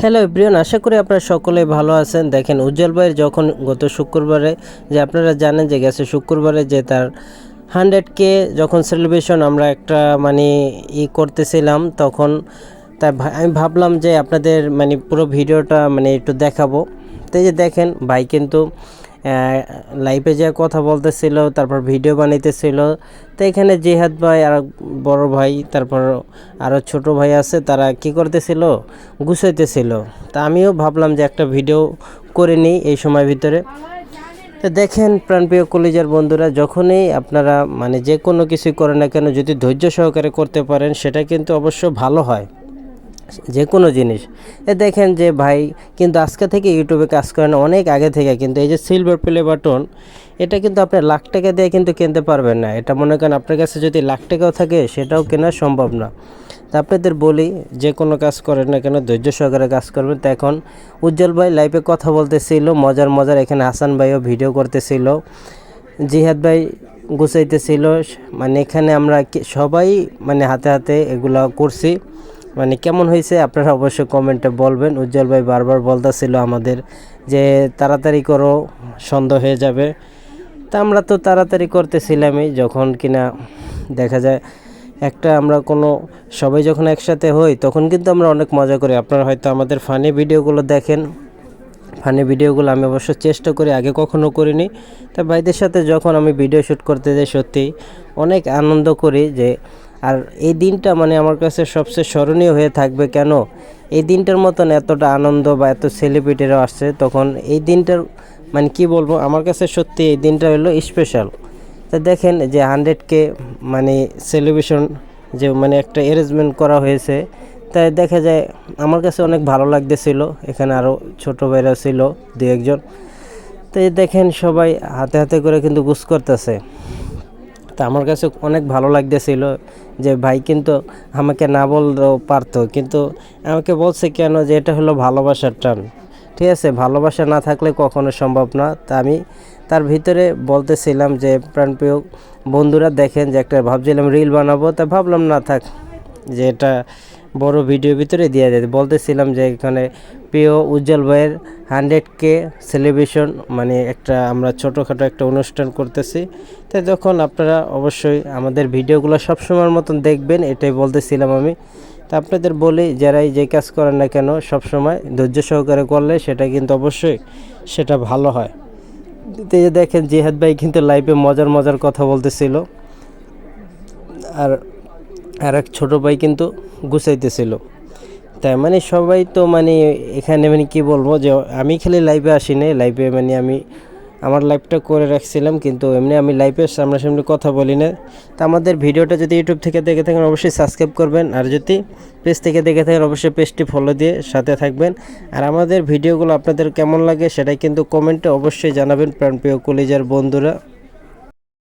Hello everyone আশা করি আপনারা সকলে ভালো আছেন। দেখেন, উজ্জ্বল ভাইয়ের যখন গত শুক্রবারে যে আপনারা জানেন যে গেছে শুক্রবারে যে তার হান্ড্রেড কে যখন সেলিব্রেশন আমরা একটা মানে ই করতেছিলাম, তখন তা আমি ভাবলাম যে আপনাদের মানে পুরো ভিডিওটা মানে একটু দেখাবো। তাই যে দেখেন, ভাই কিন্তু লাইভে যে কথা বলতেছিল, তারপর ভিডিও বানাইতেছিল। তো এখানে জেহাদ ভাই আর বড় ভাই, তারপর আরও ছোট ভাই আছে, তারা কি করতেছিল? গুছাইতেছিল। তা আমিও ভাবলাম যে একটা ভিডিও করে নিই এই সময় ভিতরে। তো দেখেন প্রাণপ্রিয় কলেজের বন্ধুরা, যখনই আপনারা মানে যে কোনো কিছু করেন না কেন, যদি ধৈর্য সহকারে করতে পারেন, সেটা কিন্তু অবশ্য ভালো হয়। যে কোনো জিনিস। এ দেখেন যে ভাই কিন্তু আজকে থেকে ইউটিউবে কাজ করেন অনেক আগে থেকে। কিন্তু এই যে সিলভার প্লে বাটন এটা কিন্তু আপনি লাখ টাকা দিয়ে কিন্তু কিনতে পারবেন না। এটা মনে করেন আপনার কাছে যদি লাখ টাকাও থাকে, সেটাও কেনা সম্ভব না। তা আপনাদের বলি, যে কোনো কাজ করেন না কেন, ধৈর্য সহকারে কাজ করবেন। তো এখন উজ্জ্বল ভাই লাইভে কথা বলতেছিল, মজার মজার এখানে হাসান ভাইও ভিডিও করতেছিল, জিহাদ ভাই গুছাইতেছিল। মানে এখানে আমরা সবাই মানে হাতে হাতে এগুলা করছি। মানে কেমন হয়েছে আপনারা অবশ্যই কমেন্টে বলবেন। উজ্জ্বল ভাই বারবার বলতেছিল আমাদের যে, তাড়াতাড়ি করো সন্দেহ হয়ে যাবে। তা আমরা তো তাড়াতাড়ি করতেছিলামই যখন কিনা দেখা যায়, একটা আমরা কোনো, সবাই যখন একসাথে হই তখন কিন্তু আমরা অনেক মজা করি। আপনারা হয়তো আমাদের ফানি ভিডিওগুলো দেখেন। ফানি ভিডিওগুলো আমি অবশ্য চেষ্টা করি, আগে কখনো করিনি। তা ভাইদের সাথে যখন আমি ভিডিও শ্যুট করতে যাই সত্যি অনেক আনন্দ করি যে আর এই দিনটা মানে আমার কাছে সবচেয়ে স্মরণীয় হয়ে থাকবে কেন? এই দিনটার মতন এতটা আনন্দ বা এত সেলিব্রিটিরা আসছে, তখন এই দিনটার মানে কি বলব, আমার কাছে সত্যি এই দিনটা হলো স্পেশাল তো দেখেন যে হান্ড্রেডকে মানে সেলিব্রেশন যে মানে একটা অ্যারেঞ্জমেন্ট করা হয়েছে, তাই দেখা যায় আমার কাছে অনেক ভালো লাগতেছিল, এখানে আরও ছোটো ভাইরা ছিল, দু একজন। তো এই দেখেন সবাই হাতে হাতে করে কিন্তু গুস করতেছে। তা আমার কাছে অনেক ভালো লাগতেছিল যে ভাই কিন্তু আমাকে না বললেও পারতো। কিন্তু আমাকে বলছে কেন যে এটা হলো ভালোবাসার টান। ঠিক আছে, ভালোবাসা না থাকলে কখনো সম্ভব না। তা আমি তার ভিতরে বলতেছিলাম যে প্রাণপ্রিয় বন্ধুরা দেখেন যে একটা ভাবছিলাম রিল বানাবো। তা ভাবলাম না থাক যে এটা বড় ভিডিও ভিতরে দিয়ে দেয়। বলতেছিলাম যে এখানে প্রিয় উজ্জ্বল ভাইয়ের হান্ড্রেড কে সেলিব্রেশন মানে একটা আমরা ছোটোখাটো একটা অনুষ্ঠান করতেছি। তাই যখন আপনারা অবশ্যই আমাদের ভিডিওগুলো সবসময়ের মতন দেখবেন, এটাই বলতেছিলাম আমি। তা আপনাদের বলি, যারাই যে কাজ করেন না কেন, সবসময় ধৈর্য সহকারে করলে সেটা কিন্তু অবশ্যই সেটা ভালো হয়। দেখেন জিহাদ ভাই কিন্তু লাইভে মজার মজার কথা বলতেছিল। আর আর এক ছোটো ভাই কিন্তু গুছাইতেছিল। তাই মানে সবাই তো মানে এখানে মানে কি বলব যে আমি খালি লাইভে আসি নাই লাইভে মানে আমি আমার লাইভটা করে রাখছিলাম, কিন্তু এমনি আমি লাইভে সামনাসামনি কথা বলি না তা আমাদের ভিডিওটা যদি ইউটিউব থেকে দেখে থাকেন, অবশ্যই সাবস্ক্রাইব করবেন, আর যদি পেজ থেকে দেখে থাকেন, অবশ্যই পেজটি ফলো দিয়ে সাথে থাকবেন। আর আমাদের ভিডিওগুলো আপনাদের কেমন লাগে, সেটাই কিন্তু কমেন্টে অবশ্যই জানাবেন, প্রাণপ্রিয় কলেজের বন্ধুরা।